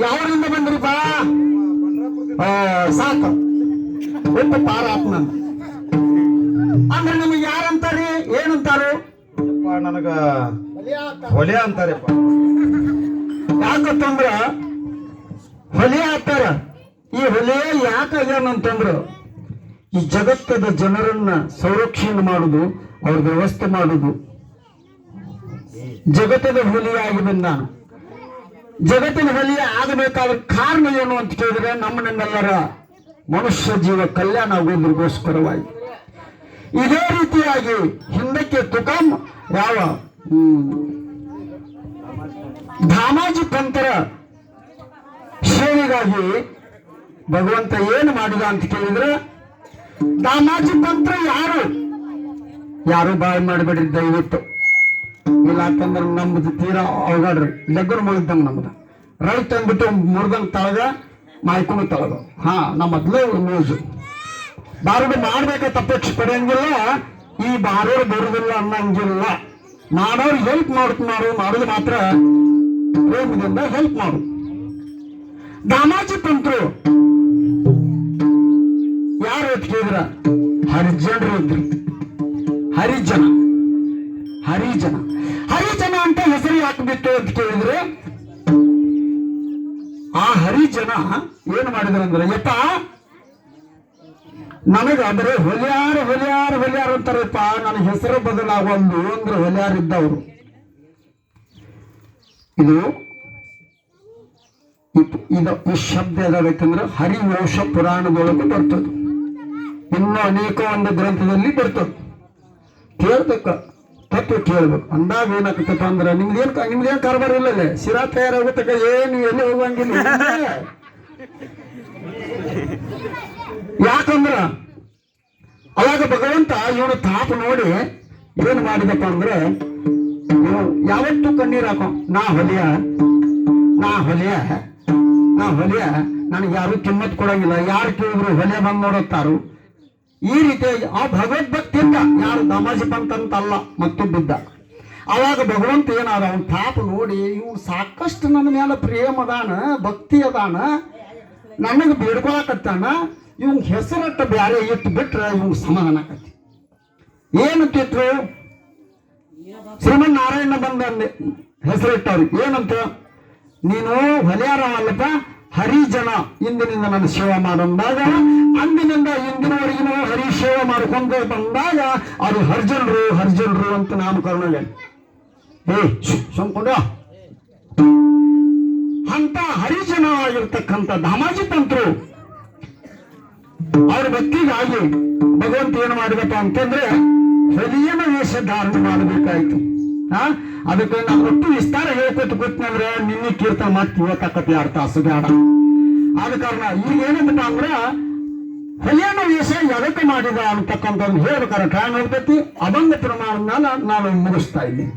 ಯಾವರಿಂದ ಬಂದ್ರಿಪ್ಪ? ಆ, ಸಾಕು. ಒಟ್ಟು ಪಾರ ಆತ್ಮ ಅಂದ್ರೆ ನಿಮಗೆ ಯಾರಂತಾರಿ ಏನಂತಾರು ನನಗ ಹೊಲೆ ಅಂತಾರಪ್ಪ. ಯಾಕಂತಂದ್ರ ಹೊಲೆ ಹಾಕ್ತಾರ ಈ ಹೊಲೆ ಯಾಕಾಗ್ಯಾನಂತಂದ್ರ ಈ ಜಗತ್ತದ ಜನರನ್ನ ಸಂರಕ್ಷಣೆ ಮಾಡುದು ಅವ್ರ ವ್ಯವಸ್ಥೆ ಮಾಡುದು. ಜಗತ್ತದ ಹುಲಿಯಾಗಿ ಬಂದಾನು. ಜಗತ್ತಿನ ಹುಲಿ ಆಗಬೇಕಾದ ಕಾರಣ ಏನು ಅಂತ ಕೇಳಿದ್ರೆ ನಮ್ಮನ್ನೆಲ್ಲರ ಮನುಷ್ಯ ಜೀವ ಕಲ್ಯಾಣ ಆಗೋದ್ರಿಗೋಸ್ಕರವಾಗಿ. ಇದೇ ರೀತಿಯಾಗಿ ಹಿಂದಕ್ಕೆ ತುಕಾಂ ಯಾವ ಧಾಮಾಜಿ ಪಂತರ ಸೇವೆಗಾಗಿ ಭಗವಂತ ಏನು ಮಾಡಿದ ಅಂತ ಕೇಳಿದ್ರೆ ದಾಮಾಜಿ ಪಂಥರ ಯಾರು? ಯಾರು ಬಾಯ್ ಮಾಡಬೇಡ್ರಿ ದಯವಿಟ್ಟು. ಇಲ್ಲ ಯಾಕಂದ್ರೆ ನಮ್ದು ತೀರಾ ಅವಗಾಡ್ರಿ ಲೆಗ್ಗರ್ ಮುಗಿದಂಗ ನಮ್ದು. ರೈಟ್ ಅಂದ್ಬಿಟ್ಟು ಮುರಿದಂಗ ತಳಗ ಮಾಯ್ಕೊಂಡು ತಳಗ ಹಾ, ನಮ್ಮ ಮೊದ್ಲೇ ನ್ಯೂಸ್ ಬಾರೋಡು ಮಾಡ್ಬೇಕು ತಪ್ಪಕ್ಷ ಪಡೆಯಂಗಿಲ್ಲ, ಈ ಬಾರೋರು ಬರುದಿಲ್ಲ ಅನ್ನಂಗಿಲ್ಲ. ಮಾಡೋರು ಹೆಲ್ಪ್ ಮಾಡುತ್ತ ಮಾಡು, ಮಾಡೋದು ಮಾತ್ರ ಪ್ರೇಮದಿಂದ ಹೆಲ್ಪ್ ಮಾಡು. ದಾಮಾಜಿ ತಂತ್ರು. ಯಾರು ಕೇಳಿದ್ರ? ಹರಿಜನರು ಇದ್ರು ಹರಿಜನ. ಹರಿಜನ. ಹರಿಜನ ಅಂತ ಹೆಸರು ಹಾಕಬೇಕು ಅಂತ ಕೇಳಿದ್ರೆ, ಆ ಹರಿಜನ ಏನ್ ಮಾಡಿದ್ರಂದ್ರೆ, ಯಪ್ಪ ನನಗ ಅಂದ್ರೆ ಹೊಲಿಯಾರ ಹೊಲಿಯಾರ ಹೊಲಿಯಾರ ಅಂತಾರಪ್ಪ, ನನ್ನ ಹೆಸರು ಬದಲಾಗೊಂದು ಅಂದ್ರೆ ಹೊಲಿಯಾರ ಇದ್ದವರು. ಇದು ಇದ್- ಈ ಶಬ್ದ ಹರಿ ಹರಿವಂಶ ಪುರಾಣದೊಳಗೆ ಬರ್ತದೆ. ಇನ್ನೂ ಅನೇಕ ಒಂದು ಗ್ರಂಥದಲ್ಲಿ ಬರ್ತದೆ. ಕೇಳ್ಬೇಕ. ತತ್ವ ಕೇಳ್ಬೇಕು. ಅಂದಾಗ ಏನಾಗ್ತಪ್ಪ ಅಂದ್ರೆ ನಿಮ್ದೇನ್ ನಿಮ್ದೇನ್ ಕಾರ್ಬಾರ ಇಲ್ಲಲ್ಲೇ ಶಿರಾ ತಯಾರಾಗುತ್ತಕ ಏನು ಎಲ್ಲಿ ಹೋಗಂಗಿಲ್ಲ. ಯಾಕಂದ್ರ ಅವಾಗ ಭಗವಂತ ಇವನು ತಾಪ ನೋಡಿ ಏನ್ ಮಾಡಿದಪ್ಪ ಅಂದ್ರೆ ಯಾವತ್ತು ಕಣ್ಣೀರ್ ಹಾಕೋ, ನಾ ಹೊಲಿಯ ನಾ ಹೊಲಿಯ ನಾ ಹೊಲಿಯ, ನನಗೆ ಯಾರು ಕಿಮ್ಮತ್ ಕೊಡಂಗಿಲ್ಲ. ಯಾರು ಕೇಳಿದ್ರು ಹೊಲಿಯ ಬಂದ್ ನೋಡುತ್ತಾರು ಈ ರೀತಿಯಾಗಿ ಆ ಭಗವದ್ಭಕ್ತಿಯಿಂದ ಯಾರು ದಮಾಜಿ ಪಂತಂತಲ್ಲ ಮತ್ತಿದ್ದ ಅವಾಗ ಭಗವಂತ ಏನಾದ, ಅವನ ತಾಪ ನೋಡಿ ಇವು ಸಾಕಷ್ಟು ನನ್ನ ಮೇಲೆ ಪ್ರೇಮ ಅದಾನ, ಭಕ್ತಿ ಅದಾನ, ನನಗೆ ಬೇಡ್ಕೊಳಕತ್ತಾನ, ಇವ್ನ ಹೆಸರಟ್ಟ ಬ್ಯಾರೆ ಇಟ್ಟು ಬಿಟ್ರೆ ಇವ್ ಸಮಾಧಾನ ಆಕತಿ. ನಾರಾಯಣ ಬಂದ ಹೆಸರಿಟ್ಟವ್ರು. ಏನಂತ? ನೀನು ಹೊಲೆಯಾರವಲ್ಲಪ್ಪ ಹರಿಜನ ಇಂದಿನಿಂದ ನಾನು ಸೇವೆ ಮಾಡಂದಾಗ, ಅಂದಿನಿಂದ ಇಂದಿನವರೆಗಿನ ಹರಿ ಸೇವೆ ಮಾಡ್ಕೊಂಡು ಬಂದಾಗ, ಅದು ಹರ್ಜನರು ಹರ್ಜನರು ಅಂತ ನಾಮಕರಣ ಏ ಸೊಂಕೊಂಡ ಅಂತ ಹರಿಜನ ಆಗಿರ್ತಕ್ಕಂಥ ಧಾಮಾಜಿ ತಂತ್ರು ಅವ್ರ ಭಕ್ತಿಗಾಗಿ ಭಗವಂತ ಏನು ಮಾಡಿದಪ್ಪ ಅಂತಂದ್ರೆ ಹೃದಯನ ವೇಷ ಧಾರಣೆ ಮಾಡಬೇಕಾಯ್ತು. ಅದಕ್ಕೆ ನಾವು ಒಟ್ಟು ವಿಸ್ತಾರ ಹೇಳ್ಕೊತ ಗೊತ್ತಂದ್ರೆ ನಿನ್ನೆ ಕೀರ್ತನ ಮಾಡ್ತಿ ಇವತ್ತಕ್ಕತಿ ಅರ್ಥ ಬೇಡ ಆದ ಕಾರಣ ಈಗ ಏನಂತ ಅಂದ್ರ ಹೊಲಿಯನ ವೇಷ ಎದಕ್ಕೆ ಮಾಡಿದ ಅಂತಕ್ಕಂಥದ್ದು ಹೇಳ್ಬೇಕಾದ್ರೆ ಟೈಮ್ ಹೋಗ್ತೈತಿ ಅಭಂಗ ಪ್ರಮಾಣ ನಾನು ಮುಗಿಸ್ತಾ ಇದ್ದೀನಿ.